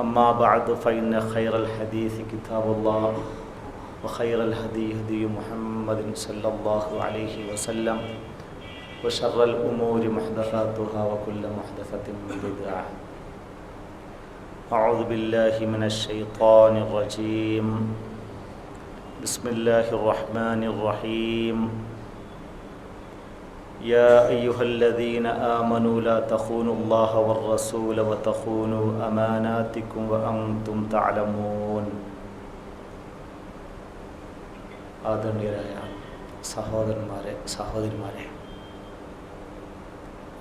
أما بعد فإن خير الحديث كتاب الله وخير الهدي هدي محمد صلى الله عليه وسلم وشر الأمور محدثاتها وكل محدثة بدعة. أعوذ بالله من الشيطان الرجيم. بسم الله الرحمن الرحيم. يا أيها الذين آمنوا لا تخونوا الله والرسول وتخونوا أماناتكم وأنتم تعلمون ആദരണീയരായ സഹോദരന്മാരെ സഹോദരിമാരെ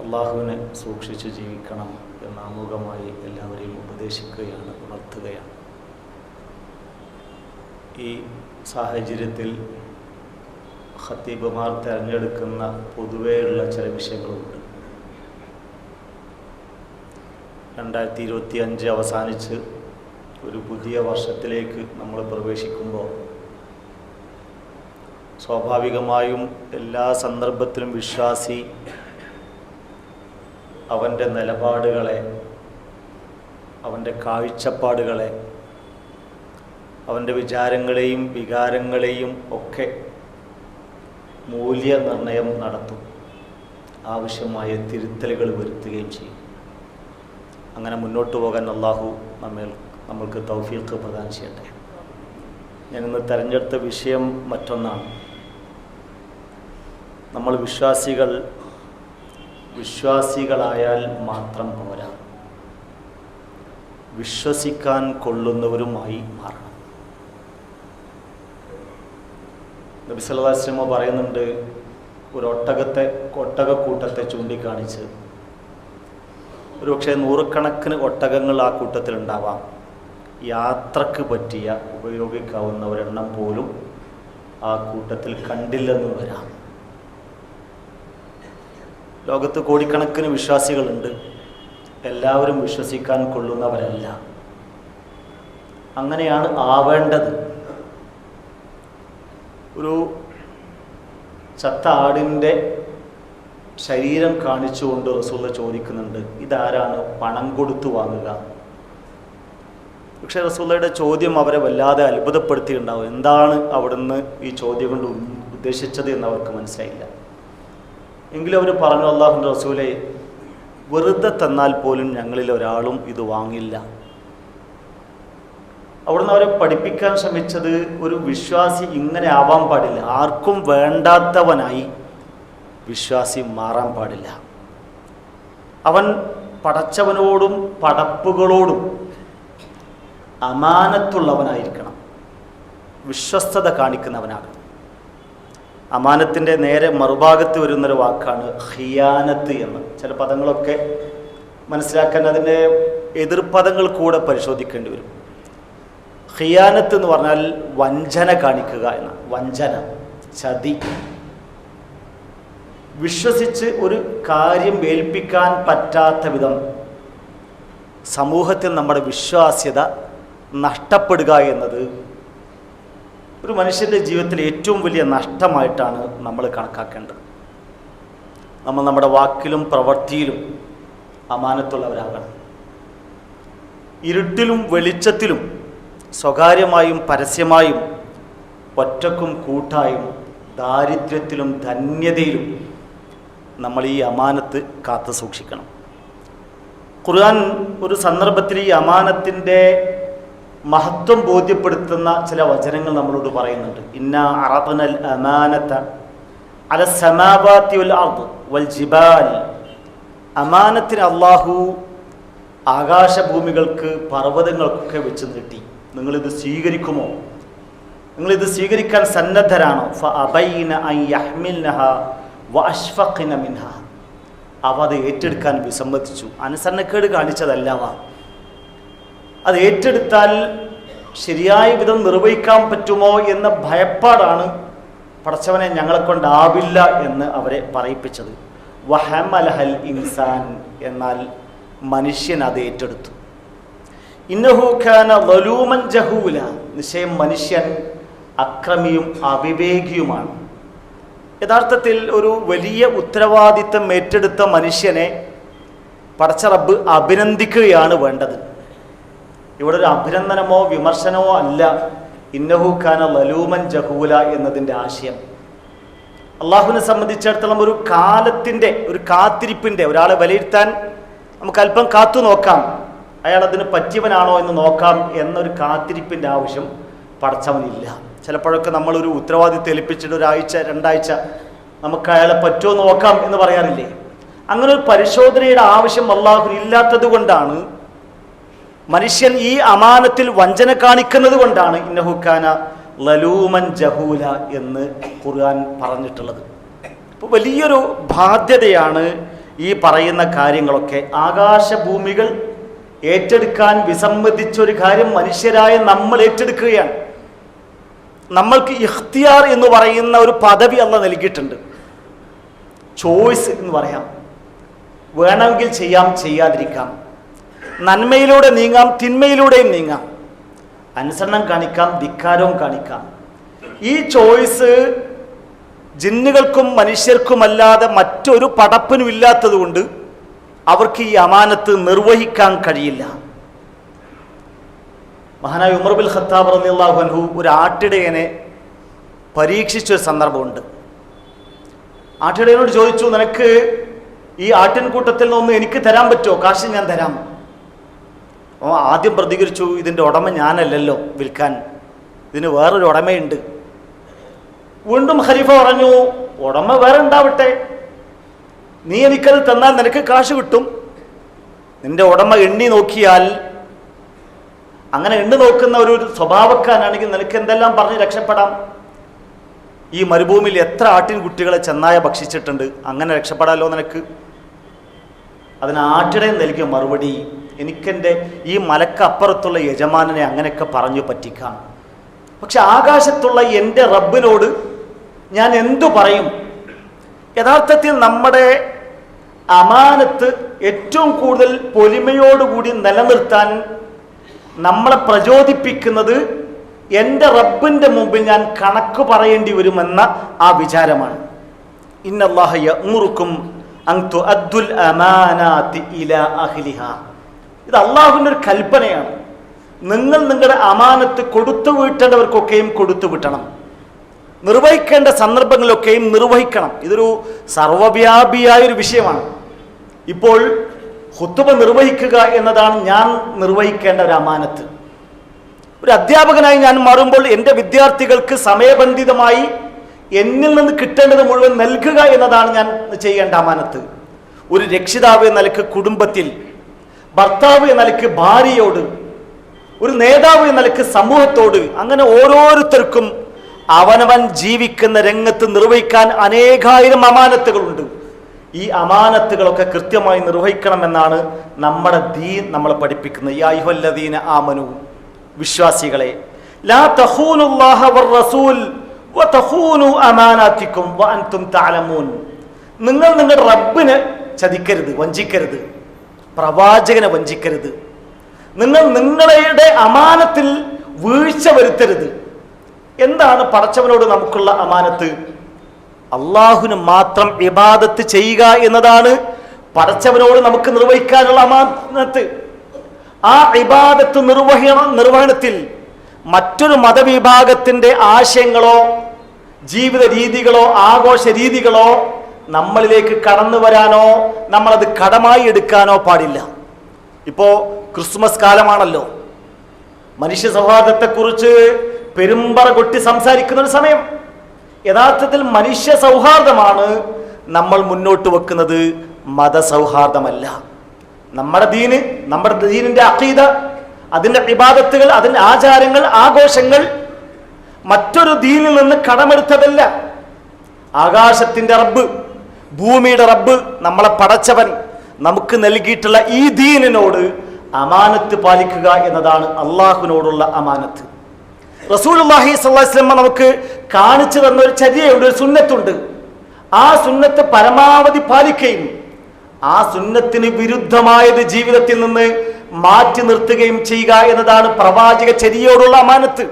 അള്ളാഹുവിനെ സൂക്ഷിച്ച് ജീവിക്കണം എന്ന് ആമുഖമായി എല്ലാവരെയും ഉപദേശിക്കുകയാണ് ഉണർത്തുകയാണ് ഈ സാഹചര്യത്തിൽ ഖത്തീബുമാർ തിരഞ്ഞെടുക്കുന്ന പൊതുവെയുള്ള ചില വിഷയങ്ങളുണ്ട്. രണ്ടായിരത്തി ഇരുപത്തി അഞ്ച് അവസാനിച്ച് ഒരു പുതിയ വർഷത്തിലേക്ക് നമ്മൾ പ്രവേശിക്കുമ്പോൾ സ്വാഭാവികമായും എല്ലാ സന്ദർഭത്തിലും വിശ്വാസി അവന്റെ നിലപാടുകളെ അവന്റെ കാഴ്ചപ്പാടുകളെ അവന്റെ വിചാരങ്ങളെയും വികാരങ്ങളെയും ഒക്കെ മൂല്യനിർണയം നടത്തും. ആവശ്യമായ തിരുത്തലുകൾ വരുത്തുകയും ചെയ്യും. അങ്ങനെ മുന്നോട്ട് പോകാൻ അള്ളാഹു നമ്മൾ നമ്മൾക്ക് തൗഫീഖ് പ്രദാനം ചെയ്യട്ടെ. ഞാനിന്ന് തിരഞ്ഞെടുത്ത വിഷയം മറ്റൊന്നാണ്. നമ്മൾ വിശ്വാസികൾ വിശ്വാസികളായാൽ മാത്രം പോരാ. വിശ്വസിക്കാൻ കൊള്ളുന്നവരുമായി മാറണം. നബി സല്ലാസ്ലമ പറയുന്നുണ്ട് ഒരു ഒട്ടകത്തെ ഒട്ടകക്കൂട്ടത്തെ ചൂണ്ടിക്കാണിച്ച്. ഒരു പക്ഷേ നൂറുകണക്കിന് ഒട്ടകങ്ങൾ ആ കൂട്ടത്തിലുണ്ടാവാം. യാത്രയ്ക്ക് പറ്റിയ ഉപയോഗിക്കാവുന്ന ഒരെണ്ണം പോലും ആ കൂട്ടത്തിൽ കണ്ടില്ലെന്ന് വരാം. ലോകത്ത് കോടിക്കണക്കിന് വിശ്വാസികളുണ്ട്. എല്ലാവരും വിശ്വസിക്കാൻ കൊള്ളുന്നവരല്ല. അങ്ങനെയാണ് ആവേണ്ടത്. ഒരു ചത്ത ആടിന്റെ ശരീരം കാണിച്ചുകൊണ്ട് റസൂള്ള ചോദിക്കുന്നുണ്ട് ഇതാരാണ്? പണം കൊടുത്തു വാങ്ങുക. പക്ഷെ റസൂള്ളയുടെ ചോദ്യം അവരെ വല്ലാതെ അത്ഭുതപ്പെടുത്തിയിട്ടുണ്ടാവും. എന്താണ് അവിടുന്ന് ഈ ചോദ്യം കൊണ്ട് ഉദ്ദേശിച്ചത് എന്ന് അവർക്ക് മനസ്സിലായില്ല. എങ്കിലും അവർ പറഞ്ഞു അള്ളാഹുന്റെ റസൂലെ വെറുതെ തന്നാൽ പോലും ഞങ്ങളിൽ ഒരാളും ഇത് വാങ്ങില്ല. അവിടുന്ന് അവരെ പഠിപ്പിക്കാൻ ശ്രമിച്ചത് ഒരു വിശ്വാസി ഇങ്ങനെ ആവാൻ പാടില്ല. ആർക്കും വേണ്ടാത്തവനായി വിശ്വാസി മാറാൻ പാടില്ല. അവൻ പടച്ചവനോടും പടപ്പുകളോടും അമാനത്തുള്ളവനായിരിക്കണം. വിശ്വസ്തത കാണിക്കുന്നവനാകണം. അമാനത്തിന്റെ നേരെ മറുഭാഗത്ത് വരുന്നൊരു വാക്കാണ് ഹിയാനത്ത് എന്ന്. ചില പദങ്ങളൊക്കെ മനസ്സിലാക്കാൻ അതിന്റെ എതിർപദങ്ങൾ കൂടെ പരിശോധിക്കേണ്ടി വരും. ഹിയാനത്ത് എന്ന് പറഞ്ഞാൽ വഞ്ചന കാണിക്കുക എന്ന വഞ്ചന ചതി. വിശ്വസിച്ച് ഒരു കാര്യം ഏൽപ്പിക്കാൻ പറ്റാത്ത വിധം സമൂഹത്തിൽ നമ്മുടെ വിശ്വാസ്യത നഷ്ടപ്പെടുക എന്നത് ഒരു മനുഷ്യന്റെ ജീവിതത്തിൽ ഏറ്റവും വലിയ നഷ്ടമായിട്ടാണ് നമ്മൾ കണക്കാക്കേണ്ടത്. നമ്മൾ നമ്മുടെ വാക്കിലും പ്രവൃത്തിയിലും അമാനത്തുള്ളവരാകണം. ഇരുട്ടിലും വെളിച്ചത്തിലും സ്വകാര്യമായും പരസ്യമായും ഒറ്റക്കും കൂട്ടായും ദാരിദ്ര്യത്തിലും ധന്യതയിലും നമ്മൾ ഈ അമാനത്ത് കാത്തു സൂക്ഷിക്കണം. ഖുർആൻ ഒരു സന്ദർഭത്തിൽ ഈ അമാനത്തിന്റെ മഹത്വം ബോധ്യപ്പെടുത്തുന്ന ചില വചനങ്ങൾ നമ്മളോട് പറയുന്നുണ്ട്. ഇന്ന അറബനൽ അമാനത്ത അല സമാബാത്തി വൽ ജിബാൽ. അമാനത്തിന് അള്ളാഹു ആകാശഭൂമികൾക്ക് പർവതങ്ങൾക്കൊക്കെ വെച്ച് നീട്ടി. നിങ്ങളിത് സ്വീകരിക്കുമോ? നിങ്ങളിത് സ്വീകരിക്കാൻ സന്നദ്ധരാണോ? അവ അത് ഏറ്റെടുക്കാൻ വിസമ്മതിച്ചു. അനുസരണക്കേട് കാണിച്ചതല്ലവ. അത് ഏറ്റെടുത്താൽ ശരിയായ വിധം നിർവഹിക്കാൻ പറ്റുമോ എന്ന ഭയപ്പാടാണ് പടച്ചവനെ ഞങ്ങളെ കൊണ്ടാവില്ല എന്ന് അവരെ പറയിപ്പിച്ചത്. വഹമലഹൽ ഇൻസാൻ എന്നാൽ മനുഷ്യൻ അത് ഏറ്റെടുത്തു. ജഹൂല. നിശ്ചയം മനുഷ്യൻ അക്രമിയും അവിവേകിയുമാണ്. യഥാർത്ഥത്തിൽ ഒരു വലിയ ഉത്തരവാദിത്തം ഏറ്റെടുത്ത മനുഷ്യനെ പടച്ച റബ്ബ് അഭിനന്ദിക്കുകയാണ് വേണ്ടത്. ഇവിടെ ഒരു അഭിനന്ദനമോ വിമർശനമോ അല്ല ഇന്നഹൂഖാന ലലൂമൻ ജഹൂല എന്നതിന്റെ ആശയം. അള്ളാഹുവിനെ സംബന്ധിച്ചിടത്തോളം ഒരു കാലത്തിന്റെ ഒരു കാത്തിരിപ്പിന്റെ ഒരാളെ വിലയിരുത്താൻ നമുക്ക് അല്പം കാത്തു നോക്കാം. അയാൾ അതിന് പറ്റിയവനാണോ എന്ന് നോക്കാം എന്നൊരു കാത്തിരിപ്പിന്റെ ആവശ്യം പടച്ചവനില്ല. ചിലപ്പോഴൊക്കെ നമ്മളൊരു ഉത്തരവാദിത്വം ഏൽപ്പിച്ചിട്ട് ഒരാഴ്ച രണ്ടാഴ്ച നമുക്ക് അയാളെ പറ്റുമോ നോക്കാം എന്ന് പറയാറില്ലേ? അങ്ങനെ ഒരു പരിശോധനയുടെ ആവശ്യം അള്ളാഹു ഇല്ലാത്തത് കൊണ്ടാണ് മനുഷ്യൻ ഈ അമാനത്തിൽ വഞ്ചന കാണിക്കുന്നത് കൊണ്ടാണ് ഇന്നഹുഖാന ലലൂമൻ ജഹൂല എന്ന് ഖുർആൻ പറഞ്ഞിട്ടുള്ളത്. അപ്പോൾ വലിയൊരു ബാധ്യതയാണ് ഈ പറയുന്ന കാര്യങ്ങളൊക്കെ. ആകാശഭൂമികൾ ഏറ്റെടുക്കാൻ വിസമ്മതിച്ച ഒരു കാര്യം മനുഷ്യരായ നമ്മൾ ഏറ്റെടുക്കുകയാണ്. നമ്മൾക്ക് ഇഖ്തിയാർ എന്ന് പറയുന്ന ഒരു പദവി അല്ല നൽകിയിട്ടുണ്ട്. ചോയ്സ് എന്ന് പറയാം. വേണമെങ്കിൽ ചെയ്യാം ചെയ്യാതിരിക്കാം. നന്മയിലൂടെ നീങ്ങാം തിന്മയിലൂടെയും നീങ്ങാം. അനുസരണം കാണിക്കാം ധിക്കാരവും കാണിക്കാം. ഈ ചോയ്സ് ജിന്നുകൾക്കും മനുഷ്യർക്കുമല്ലാതെ മറ്റൊരു പടപ്പിനും ഇല്ലാത്തതുകൊണ്ട് അവർക്ക് ഈ അമാനത്ത് നിർവഹിക്കാൻ കഴിയില്ല. മഹാനായ ഉമർ ബിൽ ഖത്താബ് റളിയല്ലാഹു അൻഹു ഒരു ആട്ടിടയനെ പരീക്ഷിച്ച ഒരു സന്ദർഭമുണ്ട്. ആട്ടിടയനോട് ചോദിച്ചു നിനക്ക് ഈ ആട്ടിൻകൂട്ടത്തിൽ നിന്ന് എനിക്ക് തരാൻ പറ്റുമോ? കാശ് ഞാൻ തരാം. ഓ ആദ്യം പ്രതികരിച്ചു ഇതിന്റെ ഉടമ ഞാനല്ലല്ലോ വിൽക്കാൻ. ഇതിന് വേറൊരു ഉടമയുണ്ട്. വീണ്ടും ഖലീഫ പറഞ്ഞു ഉടമ വേറെ ഉണ്ടാവട്ടെ. നീ എനിക്കത് തന്നാൽ നിനക്ക് കാശ് കിട്ടും. നിന്റെ ഉടമ എണ്ണി നോക്കിയാൽ അങ്ങനെ എണ്ണി നോക്കുന്ന ഒരു സ്വഭാവക്കാരനാണെങ്കിൽ നിനക്ക് എന്തെല്ലാം പറഞ്ഞ് രക്ഷപ്പെടാം? ഈ മരുഭൂമിയിൽ എത്ര ആട്ടിൻകുട്ടികളെ ചെന്നായ ഭക്ഷിച്ചിട്ടുണ്ട്? അങ്ങനെ രക്ഷപ്പെടാമല്ലോ നിനക്ക്? അതിന് ആട്ടിടയും നൽകിയ മറുപടി എനിക്കെന്റെ ഈ മലക്കപ്പുറത്തുള്ള യജമാനനെ അങ്ങനെയൊക്കെ പറഞ്ഞു പറ്റിക്കാം. പക്ഷെ ആകാശത്തുള്ള എന്റെ റബ്ബിനോട് ഞാൻ എന്തു പറയും? യഥാർത്ഥത്തിൽ നമ്മുടെ അമാനത്ത് ഏറ്റവും കൂടുതൽ പൊലിമയോടുകൂടി നിലനിർത്താൻ നമ്മളെ പ്രചോദിപ്പിക്കുന്നത് എന്റെ റബ്ബിന്റെ മുമ്പിൽ ഞാൻ കണക്ക് പറയേണ്ടി വരുമെന്ന ആ വിചാരമാണ്. ഇന്നല്ലാഹയ ഉമുറുക്കും അങ്തു അദ്ദുൽ അമാനാത്തി ഇത് അള്ളാഹുവിന്റെ ഒരു കൽപ്പനയാണ്. നിങ്ങൾ നിങ്ങളുടെ അമാനത്ത് കൊടുത്തു വീട്ടേണ്ടവർക്കൊക്കെയും കൊടുത്തു വിട്ടണം. നിർവഹിക്കേണ്ട സന്ദർഭങ്ങളിലൊക്കെയും നിർവഹിക്കണം. ഇതൊരു സർവവ്യാപിയായ ഒരു വിഷയമാണ്. ഇപ്പോൾ ഹുത്തുബ നിർവഹിക്കുക എന്നതാണ് ഞാൻ നിർവഹിക്കേണ്ട ഒരു അമാനത്ത്. ഒരു അധ്യാപകനായി ഞാൻ മാറുമ്പോൾ എന്റെ വിദ്യാർത്ഥികൾക്ക് സമയബന്ധിതമായി എന്നിൽ നിന്ന് കിട്ടേണ്ടത് മുഴുവൻ നൽകുക എന്നതാണ് ഞാൻ ചെയ്യേണ്ട അമാനത്ത്. ഒരു രക്ഷിതാവ് നിലയ്ക്ക് കുടുംബത്തിൽ ഭർത്താവ് നിലയ്ക്ക് ഭാര്യയോട് ഒരു നേതാവ് നിലയ്ക്ക് സമൂഹത്തോട് അങ്ങനെ ഓരോരുത്തർക്കും അവനവൻ ജീവിക്കുന്ന രംഗത്ത് നിർവഹിക്കാൻ അനേകായിരം അമാനത്തുകളുണ്ട്. ഈ അമാനത്തുകളൊക്കെ കൃത്യമായി നിർവഹിക്കണമെന്നാണ് നമ്മുടെ ദീൻ നമ്മളെ പഠിപ്പിക്കുന്നത്. ഈ അയ്ഹല്ലദീന ആമനു വിശ്വാസികളെ ലാ തഅലമൂൻ. നിങ്ങൾ നിങ്ങളുടെ റബ്ബിനെ ചതിക്കരുത് വഞ്ചിക്കരുത് പ്രവാചകനെ വഞ്ചിക്കരുത്. നിങ്ങൾ നിങ്ങളുടെ അമാനത്തിൽ വീഴ്ച വരുത്തരുത്. എന്താണ് പടച്ചവനോട് നമുക്കുള്ള അമാനത്ത്? അള്ളാഹുന് മാത്രം ഇബാദത്ത് ചെയ്യുക എന്നതാണ് പടച്ചവനോട് നമുക്ക് നിർവഹിക്കാനുള്ള അമാനത്ത്. ആ ഇബാദത്ത് നിർവഹണ നിർവഹണത്തിൽ മറ്റൊരു മതവിഭാഗത്തിന്റെ ആശയങ്ങളോ ജീവിത രീതികളോ ആഘോഷ രീതികളോ നമ്മളിലേക്ക് കടന്നു വരാനോ നമ്മളത് കടമായി എടുക്കാനോ പാടില്ല. ഇപ്പോ ക്രിസ്മസ് കാലമാണല്ലോ. മനുഷ്യ സൗഹാർദ്ദത്തെക്കുറിച്ച് പെരുമ്പറ കൊട്ടി സംസാരിക്കുന്ന ഒരു സമയം. യഥാർത്ഥത്തിൽ മനുഷ്യ സൗഹാർദ്ദമാണ് നമ്മൾ മുന്നോട്ട് വെക്കുന്നത്. മതസൗഹാർദ്ദമല്ല നമ്മുടെ ദീന് നമ്മുടെ ദീനിന്റെ അഖീദ അതിന്റെ വിവാദത്തുകൾ അതിന്റെ ആചാരങ്ങൾ ആഘോഷങ്ങൾ മറ്റൊരു ദീനിൽ നിന്ന് കടമെടുത്തതല്ല. ആകാശത്തിന്റെ റബ്ബ് ഭൂമിയുടെ റബ്ബ് നമ്മളെ പടച്ചവൻ നമുക്ക് നൽകിയിട്ടുള്ള ഈ ദീനിനോട് അമാനത്ത് പാലിക്കുക എന്നതാണ് അള്ളാഹുവിനോടുള്ള അമാനത്ത്. സ്വല്ലല്ലാഹി അലൈഹി വസല്ലം നമുക്ക് കാണിച്ചു തന്ന ഒരു ചര്യയുണ്ട് ഒരു സുന്നത്തുണ്ട്. ആ സുന്നത്ത് പരമാവധി പാലിക്കുകയും ആ സുന്നത്തിന് വിരുദ്ധമായത് ജീവിതത്തിൽ നിന്ന് മാറ്റി നിർത്തുകയും ചെയ്യുക എന്നതാണ് പ്രവാചക ചര്യയോടുള്ള അമാനത്ത്.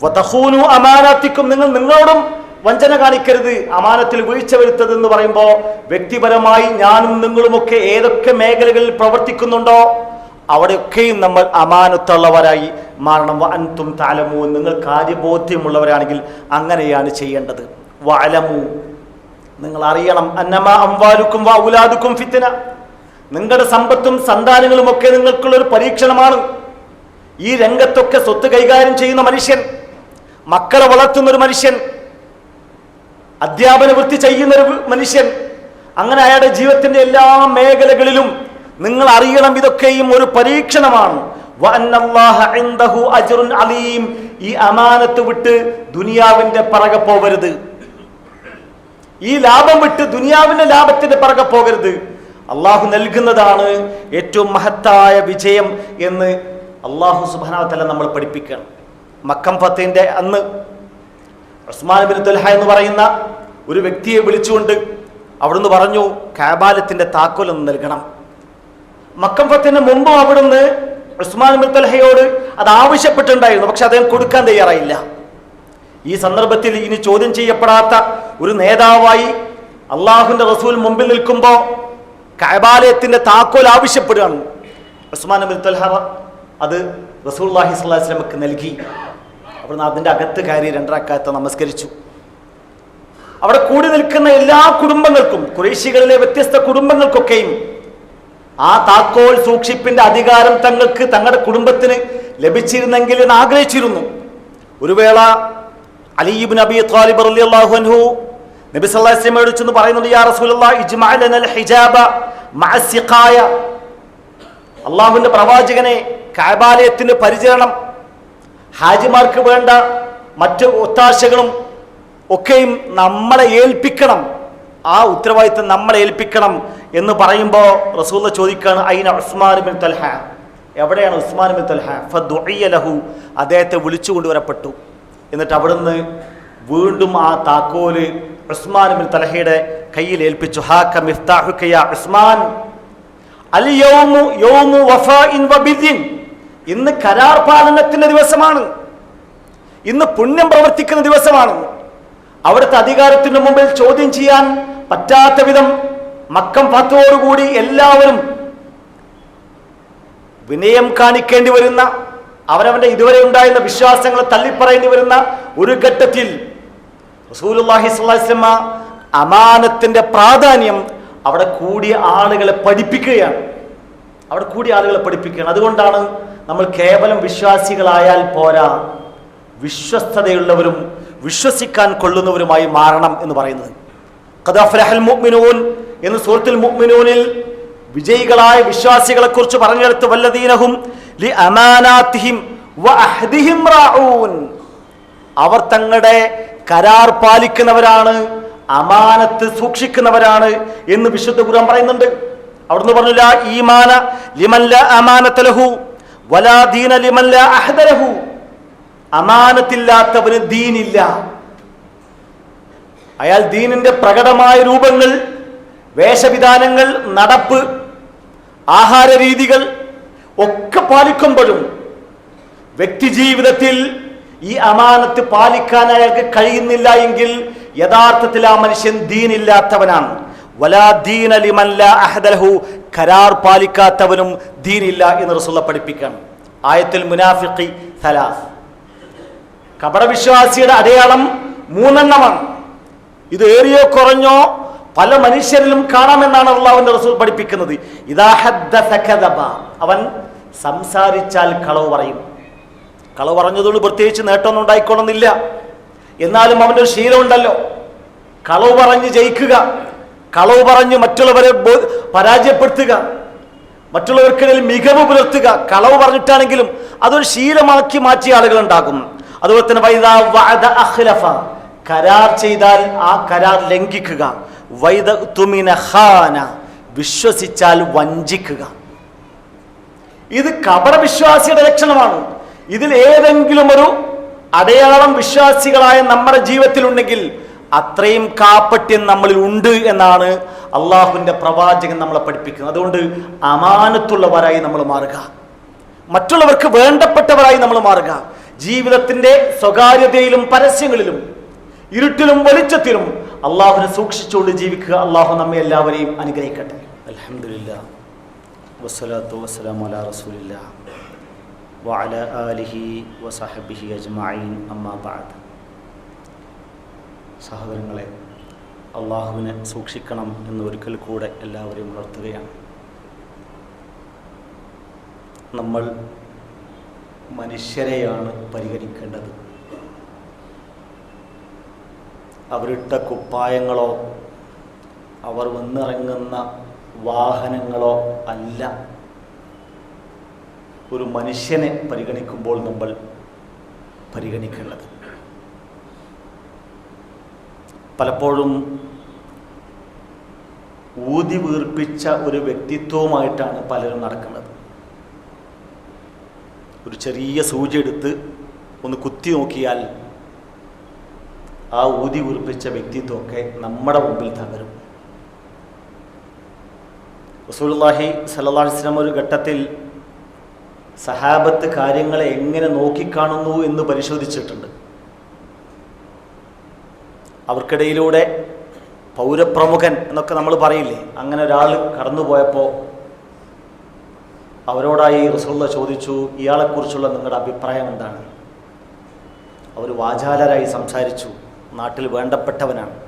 വധഹൂനു അമാനാത്തിക്കും നിങ്ങൾ നിങ്ങളോടും വഞ്ചന കാണിക്കരുത് അമാനത്തിൽ വീഴ്ച വരുത്തത് എന്ന് പറയുമ്പോൾ വ്യക്തിപരമായി ഞാനും നിങ്ങളുമൊക്കെ ഏതൊക്കെ മേഖലകളിൽ പ്രവർത്തിക്കുന്നുണ്ടോ അവിടെയൊക്കെയും നമ്മൾ അമാനത്തുള്ളവരായി മാറണം. അൻതും താലമു നിങ്ങൾ കാര്യബോധ്യമുള്ളവരാണെങ്കിൽ അങ്ങനെയാണ് ചെയ്യേണ്ടത്. വലമു നിങ്ങൾ അറിയണം അന്നമ അംവാലുക്കും വ ഔലാദുക്കും ഫിത്തിന നിങ്ങളുടെ സമ്പത്തും സന്താനങ്ങളും ഒക്കെ നിങ്ങൾക്കുള്ള ഒരു പരീക്ഷണമാണ്. ഈ രംഗത്തൊക്കെ സ്വത്ത് കൈകാര്യം ചെയ്യുന്ന മനുഷ്യൻ മക്കളെ വളർത്തുന്ന ഒരു മനുഷ്യൻ അധ്യാപന വൃത്തി ചെയ്യുന്ന ഒരു മനുഷ്യൻ അങ്ങനെ അയാളുടെ ജീവിതത്തിന്റെ എല്ലാ മേഖലകളിലും നിങ്ങൾ അറിയണം ഇതൊക്കെയും ഒരു പരീക്ഷണമാണ്. അലീം. ഈ അമാനത്ത് വിട്ട് ദുനിയാവിന്റെ പറകെ പോകരുത്. ഈ ലാഭം വിട്ട് ദുനിയാവിന്റെ ലാഭത്തിന്റെ പറകെ പോകരുത്. അള്ളാഹു നൽകുന്നതാണ് ഏറ്റവും മഹത്തായ വിജയം എന്ന് അള്ളാഹു സുബാനത്തല നമ്മൾ പഠിപ്പിക്കണം. മക്കം ഫത്തിന്റെ അന്ന് ഉസ്മാൻ ബിൻ തുൽഹ എന്ന് പറയുന്ന ഒരു വ്യക്തിയെ വിളിച്ചുകൊണ്ട് അവിടുന്ന് പറഞ്ഞു കാബാലത്തിന്റെ താക്കോൽ ഒന്ന് നൽകണം. മക്കം ഫത്തിന് മുമ്പ് അവിടുന്ന് ഉസ്മാൻ ബിൻ തുൽഹയോട് അത് ആവശ്യപ്പെട്ടിട്ടുണ്ടായിരുന്നു പക്ഷെ അദ്ദേഹം കൊടുക്കാൻ തയ്യാറായില്ല. ഈ സന്ദർഭത്തിൽ ഇനി ചോദ്യം ചെയ്യപ്പെടാത്ത ഒരു നേതാവായി അള്ളാഹുവിന്റെ റസൂൽ മുമ്പിൽ നിൽക്കുമ്പോൾ കൈബാലയത്തിന്റെ താക്കോൽ ആവശ്യപ്പെടുകയാണ്. ഉസ്മാൻ ബിൻ തുൽഹ അത് അള്ളാഹി സ്വലാസ്ലമക്ക് നൽകി. അവിടുന്ന് അതിന്റെ അകത്ത് കയറി രണ്ടരക്കാലത്ത് നമസ്കരിച്ചു. അവിടെ കൂടി നിൽക്കുന്ന എല്ലാ കുടുംബങ്ങൾക്കും കുറേശികളിലെ വ്യത്യസ്ത കുടുംബങ്ങൾക്കൊക്കെയും ആ താക്കോൽ സൂക്ഷിപ്പിന്റെ അധികാരം തങ്ങൾക്ക് തങ്ങളുടെ കുടുംബത്തിന് ലഭിച്ചിരുന്നെങ്കിൽ എന്ന് ആഗ്രഹിച്ചിരുന്നു. ഒരു വേള അലീബ് നബി ത്വാലിബ് റളിയല്ലാഹു അൻഹു നബി വസല്ലമയോട് ചെന്ന് പറയുന്നുണ്ട് യാ റസൂലുള്ള ഹിജാബ പ്രവാചകനെ കാബാലയത്തിന്റെ പരിചരണം ഹാജിമാർക്ക് വേണ്ട മറ്റ് ഒത്താശകളും ഒക്കെയും നമ്മളെ ഏൽപ്പിക്കണം. ആ ഉത്തരവാദിത്തം നമ്മളെ ഏൽപ്പിക്കണം എന്ന് പറയുമ്പോൾ റസൂല ചോദിക്കുകയാണ് അയിന ഉസ്മാൻ ബിൻ തൽഹ? എവിടെയാണ് ഉസ്മാൻ ബിൻ തൽഹ? ഫദ്ദുഇയ ലഹു. അദ്ദേഹത്തെ വിളിച്ചു കൊണ്ടുവരപ്പെട്ടു. എന്നിട്ട് അവിടുന്ന് വീണ്ടും ആ താക്കോൽ ഉസ്മാൻ ബിൻ തലഹയുടെ കയ്യിൽ ഏൽപ്പിച്ചു. ഹാക്ക മിഫ്താഹുക യാ ഉസ്മാൻ. അൽ യൗമു യൗമു വബിദിൻ ഇന്ന് കരാർ പാലനത്തിന്റെ ദിവസമാണ്. ഇന്ന് പുണ്യം പ്രവർത്തിക്കുന്ന ദിവസമാണ്. അവിടുത്തെ അധികാരത്തിന് മുമ്പിൽ ചോദ്യം ചെയ്യാൻ പറ്റാത്ത വിധം മക്കം പത്തോടുകൂടി എല്ലാവരും വിനയം കാണിക്കേണ്ടി വരുന്ന അവരവന്റെ ഇതുവരെ ഉണ്ടായിരുന്ന വിശ്വാസങ്ങളെ തള്ളിപ്പറയേണ്ടി വരുന്ന ഒരു ഘട്ടത്തിൽ വസല്ലമ അമാനത്തിന്റെ പ്രാധാന്യം അവിടെ കൂടിയ ആളുകളെ പഠിപ്പിക്കുകയാണ്. അവിടെ കൂടിയ ആളുകളെ പഠിപ്പിക്കുകയാണ്. അതുകൊണ്ടാണ് നമ്മൾ കേവലം വിശ്വാസികളായാൽ പോരാ വിശ്വസ്തതയുള്ളവരും വിശ്വസിക്കാൻ കൊള്ളുന്നവരുമായി മാറണം എന്ന് പറയുന്നത്. ഖദാഫ്ലഹൽ മുഅ്മിനൂൻ എന്ന് സൂറത്തുൽ മുഅ്മിനൂനിൽ വിജയികളായ വിശ്വാസികളെ കുറിച്ച് പറഞ്ഞെടുത്ത് വല്ലദീനഹും ലി അമാനാത്തിഹിം വ റാഊൻ. അവർ തങ്ങളുടെ കരാർ പാലിക്കുന്നവരാണ് അമാനത്ത് സൂക്ഷിക്കുന്നവരാണ് എന്ന് വിശുദ്ധ ഖുർആൻ പറയുന്നുണ്ട്. അവിടുന്ന് പറഞ്ഞില്ല ഈമാന ലിമല്ല അമാനത്തലഹു വലാ ദീന ലിമല്ല അഹദലഹു അമാനത്തില്ലാത്തവന് ദീനില്ല. അയാൾ ദീനിന്റെ പ്രകടമായ രൂപങ്ങൾ വേഷവിധാനങ്ങൾ നടപ്പ് ആഹാര രീതികൾ ഒക്കെ പാലിക്കുമ്പോഴും വ്യക്തി ജീവിതത്തിൽ ഈ അമാനത്ത് പാലിക്കാൻ അയാൾക്ക് കഴിയുന്നില്ല എങ്കിൽ യഥാർത്ഥത്തിൽ ആ മനുഷ്യൻ ദീനില്ലാത്തവനാണ്. കരാർ പാലിക്കാത്തവനും ദീനില്ല എന്ന് റസുള്ള പഠിപ്പിക്കണം. ആയത്തിൽ മുനാഫിഖി സലാസ്. കപടവിശ്വാസിയുടെ അടയാളം മൂന്നെണ്ണമാണ്. ഇത് ഏറിയോ കുറഞ്ഞോ പല മനുഷ്യരിലും കാണാമെന്നാണ് അള്ളാഹുവിന്റെ റസൂൽ പഠിപ്പിക്കുന്നത്. അവൻ സംസാരിച്ചാൽ കളവ് പറയും. കളവ് പറഞ്ഞതുകൊണ്ട് പ്രത്യേകിച്ച് നേട്ടമൊന്നും ഉണ്ടായിക്കൊള്ളുന്നില്ല. എന്നാലും അവന്റെ ഒരു ശീലമുണ്ടല്ലോ കളവ് പറഞ്ഞ് ജയിക്കുക. കളവ് പറഞ്ഞ് മറ്റുള്ളവരെ പരാജയപ്പെടുത്തുക. മറ്റുള്ളവർക്കിടയിൽ മികവ് പുലർത്തുക. കളവ് പറഞ്ഞിട്ടാണെങ്കിലും അതൊരു ശീലമാക്കി മാറ്റിയ ആളുകൾ ഉണ്ടാകും അതുപോലെ തന്നെ കരാർ ചെയ്താൽ ആ കരാർ ലംഘിക്കുക. വൈദ തുമിന ഖാന വിശ്വസിച്ചാൽ വഞ്ചിക്കുക. ഇത് കപടവിശ്വാസിയുടെ ലക്ഷണമാണ്. ഇതിൽ ഏതെങ്കിലും ഒരു അടയാളം വിശ്വാസികളായ നമ്മുടെ ജീവിതത്തിലുണ്ടെങ്കിൽ അത്രയും കാപ്പട്യം നമ്മളിൽ ഉണ്ട് എന്നാണ് അള്ളാഹുവിന്റെ പ്രവാചകൻ നമ്മളെ പഠിപ്പിക്കുന്നത്. അതുകൊണ്ട് അമാനത്തുള്ളവരായി നമ്മൾ മാറുക. മറ്റുള്ളവർക്ക് വേണ്ടപ്പെട്ടവരായി നമ്മൾ മാറുക. ജീവിതത്തിന്റെ സ്വകാര്യതയിലും പരസ്യങ്ങളിലും ഇരുട്ടിലും വെളിച്ചത്തിലും അള്ളാഹുവിനെ സൂക്ഷിച്ചുകൊണ്ട് ജീവിക്കുക. അള്ളാഹു നമ്മെ എല്ലാവരെയും അനുഗ്രഹിക്കട്ടെ. അലഹമില്ല വസ്സലാത്തു ആലിഹി വസഹബിഹി അജ്മഈൻ. അമ്മാ സഹോദരങ്ങളെ അള്ളാഹുവിനെ സൂക്ഷിക്കണം എന്ന് ഒരിക്കൽ കൂടെ എല്ലാവരെയും ഉണർത്തുകയാണ്. നമ്മൾ മനുഷ്യരെയാണ് പരിഗണിക്കേണ്ടത്. അവരിട്ട കുപ്പായങ്ങളോ അവർ വന്നിറങ്ങുന്ന വാഹനങ്ങളോ അല്ല. ഒരു മനുഷ്യനെ പരിഗണിക്കുമ്പോൾ നമ്മൾ പരിഗണിക്കേണ്ടത്. പലപ്പോഴും ഊതി വീർപ്പിച്ച ഒരു വ്യക്തിത്വവുമായിട്ടാണ് പലരും നടക്കുന്നത്. ഒരു ചെറിയ സൂചി എടുത്ത് ഒന്ന് കുത്തി നോക്കിയാൽ ആ ഊതി കുറിപ്പിച്ച വ്യക്തിത്വമൊക്കെ നമ്മുടെ മുമ്പിൽ തകരും. റസൂൽഹി വസല്ലം ഒരു ഘട്ടത്തിൽ സഹാബത്ത് കാര്യങ്ങളെ എങ്ങനെ നോക്കിക്കാണുന്നു എന്ന് പരിശോധിച്ചിട്ടുണ്ട്. അവർക്കിടയിലൂടെ പൗരപ്രമുഖൻ എന്നൊക്കെ നമ്മൾ പറയില്ലേ അങ്ങനെ ഒരാൾ കടന്നുപോയപ്പോൾ അവരോടായി റസൂള്ള ചോദിച്ചു ഇയാളെക്കുറിച്ചുള്ള നിങ്ങളുടെ അഭിപ്രായം എന്താണ്? അവർ വാചാലരായി സംസാരിച്ചു നാട്ടിൽ വേണ്ടപ്പെട്ടവനാണ്.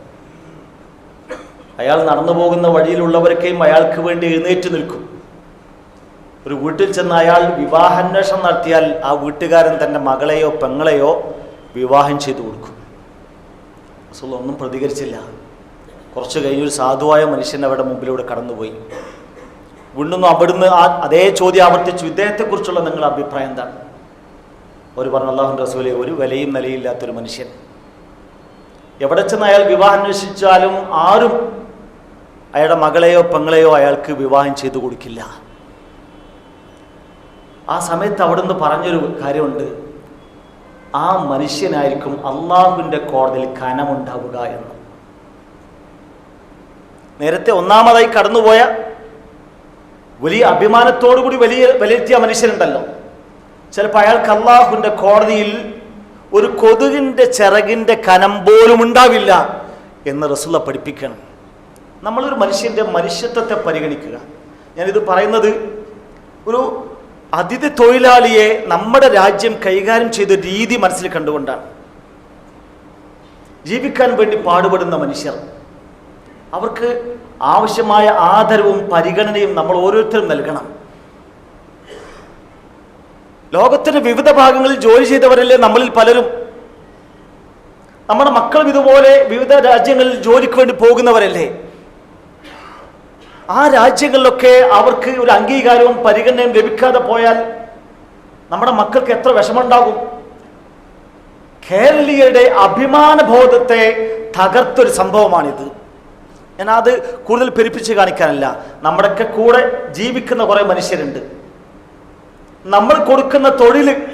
അയാൾ നടന്നു പോകുന്ന വഴിയിലുള്ളവരൊക്കെയും അയാൾക്ക് വേണ്ടി എഴുന്നേറ്റ് നിൽക്കും. ഒരു വീട്ടിൽ ചെന്ന് അയാൾ വിവാഹാന്വേഷണം നടത്തിയാൽ ആ വീട്ടുകാരൻ തന്റെ മകളെയോ പെങ്ങളെയോ വിവാഹം ചെയ്തു കൊടുക്കും. റസൂൽ ഒന്നും പ്രതികരിച്ചില്ല. കുറച്ച് കഴിഞ്ഞ് ഒരു സാധുവായ മനുഷ്യൻ അവിടെ മുമ്പിലൂടെ കടന്നുപോയി. വീണ്ടും അവിടുന്ന് ആ അതേ ചോദ്യം ആവർത്തിച്ചു. ഇദ്ദേഹത്തെക്കുറിച്ചുള്ള നിങ്ങളുടെ അഭിപ്രായം എന്താണ്? അവർ പറഞ്ഞു അള്ളാഹു റസൂലെ ഒരു വിലയും നിലയില്ലാത്തൊരു മനുഷ്യൻ. എവിടെ ചെന്ന് അയാൾ വിവാഹം അന്വേഷിച്ചാലും ആരും അയാളുടെ മകളെയോ പെങ്ങളെയോ അയാൾക്ക് വിവാഹം ചെയ്തു കൊടുക്കില്ല. ആ സമയത്ത് അവിടുന്ന് പറഞ്ഞൊരു കാര്യമുണ്ട്. ആ മനുഷ്യനായിരിക്കും അള്ളാഹുവിന്റെ കോടതിയിൽ കനമുണ്ടാവുക എന്ന്. നേരത്തെ ഒന്നാമതായി കടന്നുപോയ വലിയ അഭിമാനത്തോടുകൂടി വലിയ വിലയിരുത്തിയ മനുഷ്യനുണ്ടല്ലോ. ചിലപ്പോൾ അയാൾക്ക് അള്ളാഹുവിന്റെ കോടതിയിൽ ഒരു കൊതുകിന്റെ ചിറകിന്റെ കനം പോലും ഉണ്ടാവില്ല എന്ന് റസുള്ള പഠിപ്പിക്കണം. നമ്മളൊരു മനുഷ്യന്റെ മനുഷ്യത്വത്തെ പരിഗണിക്കുക. ഞാനിത് പറയുന്നത് ഒരു അതിഥി തൊഴിലാളിയെ നമ്മുടെ രാജ്യം കൈകാര്യം ചെയ്ത രീതി മനസ്സിൽ കണ്ടുകൊണ്ടാണ്. ജീവിക്കാൻ വേണ്ടി പാടുപെടുന്ന മനുഷ്യർ. അവർക്ക് ആവശ്യമായ ആദരവും പരിഗണനയും നമ്മൾ ഓരോരുത്തരും നൽകണം. ലോകത്തിന്റെ വിവിധ ഭാഗങ്ങളിൽ ജോലി ചെയ്തവരല്ലേ നമ്മളിൽ പലരും? നമ്മുടെ മക്കളും ഇതുപോലെ വിവിധ രാജ്യങ്ങളിൽ ജോലിക്ക് വേണ്ടി പോകുന്നവരല്ലേ? ആ രാജ്യങ്ങളിലൊക്കെ അവർക്ക് ഒരു അംഗീകാരവും പരിഗണനയും ലഭിക്കാതെ പോയാൽ നമ്മുടെ മക്കൾക്ക് എത്ര വിഷമമുണ്ടാകും? കേരളീയരുടെ അഭിമാനബോധത്തെ തകർത്തൊരു സംഭവമാണിത്. ഞാനത് കൂടുതൽ പെരുപ്പിച്ച് കാണിക്കാനല്ല. നമ്മുടെയൊക്കെ കൂടെ ജീവിക്കുന്ന കുറേ മനുഷ്യരുണ്ട്. നമ്മൾ കൊടുക്കുന്ന തൊഴിൽ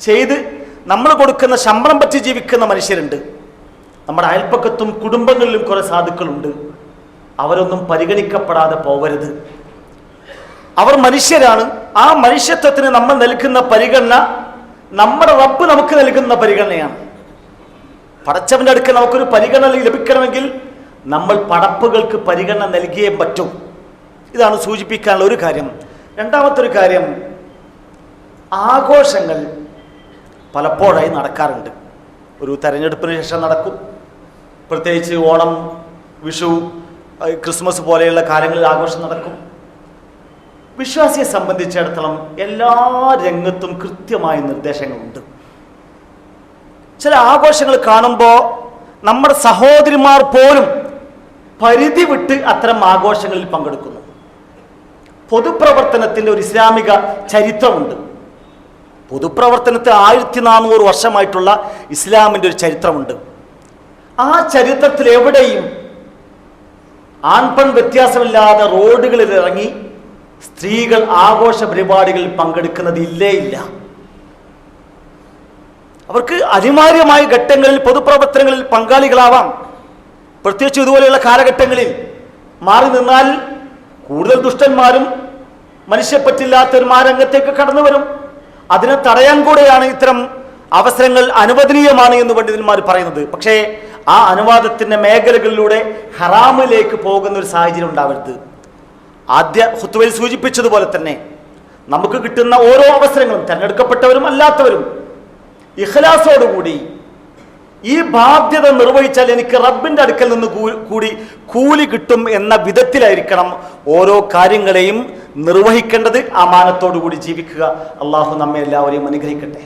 ചെയ്ത് നമ്മൾ കൊടുക്കുന്ന ശമ്പളം പറ്റി ജീവിക്കുന്ന മനുഷ്യരുണ്ട്. നമ്മുടെ അയൽപ്പക്കത്തും കുടുംബങ്ങളിലും കുറേ സാധുക്കളുണ്ട്. അവരൊന്നും പരിഗണിക്കപ്പെടാതെ പോവരുത്. അവർ മനുഷ്യരാണ്. ആ മനുഷ്യത്വത്തിന് നമ്മൾ നൽകുന്ന പരിഗണന നമ്മുടെ റബ്ബ് നമുക്ക് നൽകുന്ന പരിഗണനയാണ്. പടച്ചവന്റെ അടുക്കൽ നമുക്കൊരു പരിഗണന ലഭിക്കണമെങ്കിൽ നമ്മൾ പടപ്പുകൾക്ക് പരിഗണന നൽകിയേ പറ്റൂ. ഇതാണ് സൂചിപ്പിക്കാനുള്ള ഒരു കാര്യം. രണ്ടാമത്തെ ഒരു കാര്യം ആഘോഷങ്ങൾ പലപ്പോഴായി നടക്കാറുണ്ട്. ഒരു തെരഞ്ഞെടുപ്പിന് ശേഷം നടക്കും. പ്രത്യേകിച്ച് ഓണം വിഷു ക്രിസ്മസ് പോലെയുള്ള കാലങ്ങളിൽ ആഘോഷം നടക്കും. വിശ്വാസിയെ സംബന്ധിച്ചിടത്തോളം എല്ലാ രംഗത്തും കൃത്യമായ നിർദ്ദേശങ്ങളുണ്ട്. ചില ആഘോഷങ്ങൾ കാണുമ്പോൾ നമ്മുടെ സഹോദരിമാർ പോലും പരിധി വിട്ട് അത്തരം ആഘോഷങ്ങളിൽ പങ്കെടുക്കുന്നു. പൊതുപ്രവർത്തനത്തിന്റെ ഒരു ഇസ്ലാമിക ചരിത്രമുണ്ട്. പൊതുപ്രവർത്തനത്തിൽ ആയിരത്തി നാനൂറ് വർഷമായിട്ടുള്ള ഇസ്ലാമിന്റെ ഒരു ചരിത്രമുണ്ട്. ആ ചരിത്രത്തിൽ എവിടെയും ആൺപൺ വ്യത്യാസമില്ലാതെ റോഡുകളിൽ ഇറങ്ങി സ്ത്രീകൾ ആഘോഷ പരിപാടികളിൽ പങ്കെടുക്കുന്നത് ഇല്ലേ അവർക്ക് അനിവാര്യമായ ഘട്ടങ്ങളിൽ പൊതുപ്രവർത്തനങ്ങളിൽ പങ്കാളികളാവാം. പ്രത്യേകിച്ച് ഇതുപോലെയുള്ള കാലഘട്ടങ്ങളിൽ മാറി നിന്നാൽ കൂടുതൽ ദുഷ്ടന്മാരും മനുഷ്യപ്പറ്റില്ലാത്തവരും ആ കടന്നു വരും. അതിനെ തടയാൻ കൂടെയാണ് ഇത്തരം അവസരങ്ങൾ അനുവദനീയമാണ് എന്ന് പണ്ഡിതന്മാർ പറയുന്നത്. പക്ഷേ ആ അനുവാദത്തിന്റെ മേഖലകളിലൂടെ ഹറാമിലേക്ക് പോകുന്ന ഒരു സാഹചര്യം ഉണ്ടാവരുത്. ആദ്യ ഹുത്തുവയിൽ സൂചിപ്പിച്ചതുപോലെ തന്നെ നമുക്ക് കിട്ടുന്ന ഓരോ അവസരങ്ങളും തിരഞ്ഞെടുക്കപ്പെട്ടവരും അല്ലാത്തവരും ഇഖ്ലാസോടുകൂടി ഈ ബാധ്യത നിർവഹിച്ചാൽ എനിക്ക് റബ്ബിന്റെ അടുക്കൽ നിന്ന് കൂടി കൂലി കിട്ടും എന്ന വിധത്തിലായിരിക്കണം ഓരോ കാര്യങ്ങളെയും നിർവഹിക്കേണ്ടത് അമാനത്തോടു കൂടി ജീവിക്കുക. അള്ളാഹു നമ്മെ എല്ലാവരെയും അനുഗ്രഹിക്കട്ടെ.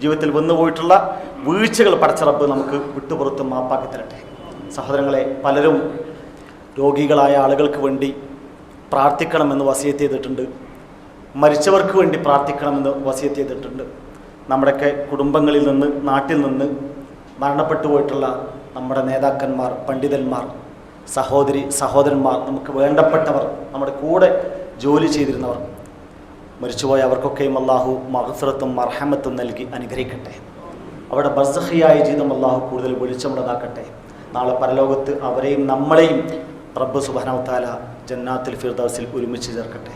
ജീവിതത്തിൽ വന്നുപോയിട്ടുള്ള വീഴ്ചകൾ പടച്ച റബ്ബ് നമുക്ക് വിട്ടുപുറത്തും മാപ്പാക്കി തരട്ടെ. സഹോദരങ്ങളെ പലരും രോഗികളായ ആളുകൾക്ക് വേണ്ടി പ്രാർത്ഥിക്കണമെന്ന് വസിയത്ത് ചെയ്തിട്ടുണ്ട്. മരിച്ചവർക്ക് വേണ്ടി പ്രാർത്ഥിക്കണമെന്ന് വസിയത്ത് ചെയ്തിട്ടുണ്ട്. നമ്മുടെയൊക്കെ കുടുംബങ്ങളിൽ നിന്ന് നാട്ടിൽ നിന്ന് മരണപ്പെട്ടു പോയിട്ടുള്ള നമ്മുടെ നേതാക്കന്മാർ പണ്ഡിതന്മാർ സഹോദരി സഹോദരന്മാർ നമുക്ക് വേണ്ടപ്പെട്ടവർ നമ്മുടെ കൂടെ ജോലി ചെയ്തിരുന്നവർ മരിച്ചുപോയ അവർക്കൊക്കെയും അള്ളാഹു മഹഫറത്തും മർഹമത്തും നൽകി അനുഗ്രഹിക്കട്ടെ. അവിടെ ബർസഹിയായ ജീവിതം അള്ളാഹു കൂടുതൽ വെളിച്ചമുള്ളതാക്കട്ടെ. നാളെ പരലോകത്ത് അവരെയും നമ്മളെയും റബ്ബ് സുബാനവത്താല ജന്നാത്തിൽ ഫിർദൗസിൽ ഒരുമിച്ച് ചേർക്കട്ടെ.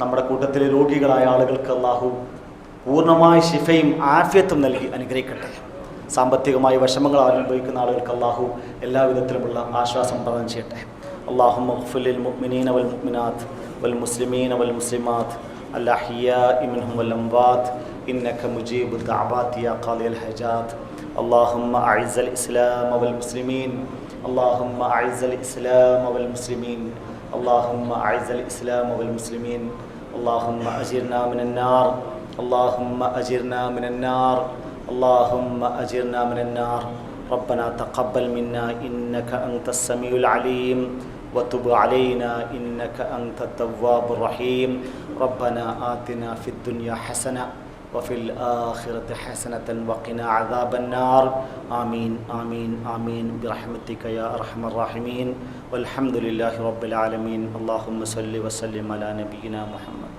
നമ്മുടെ കൂട്ടത്തിലെ രോഗികളായ ആളുകൾക്ക് അള്ളാഹു പൂർണമായ ശിഫയും ആഫ്യത്തും നൽകി അനുഗ്രഹിക്കട്ടെ. സാമ്പത്തികമായ വിഷമങ്ങൾ അനുഭവിക്കുന്ന ആളുകൾക്ക് അള്ളാഹു എല്ലാവിധത്തിലുമുള്ള ആശ്വാസം പ്രദാനം ചെയ്യട്ടെ അള്ളാഹു മഹ്ഫുലിൽ മുഅ്മിനീന വൽ മുഅ്മിനാത്ത് വൽ മുസ്ലിമീന വൽ മുസ്ലിമാത്ത് الأحياء منهم والأموات إنك مجيب الدعوات يا قاضي الحاجات اللهم أعز الإسلام والمسلمين اللهم أعز الإسلام والمسلمين اللهم أعز الإسلام والمسلمين اللهم أجرنا من النار اللهم أجرنا من النار اللهم أجرنا من النار. ربنا تقبل منا إنك أنت السميع العليم. وتب علينا إنك أنت التواب الرحيم. ربنا آتنا في الدنيا حسنة وفي الآخرة حسنة وقنا عذاب النار. آمين آمين آمين. برحمتك يا أرحم الراحمين. والحمد لله رب العالمين. اللهم صل وسلم على نبينا محمد.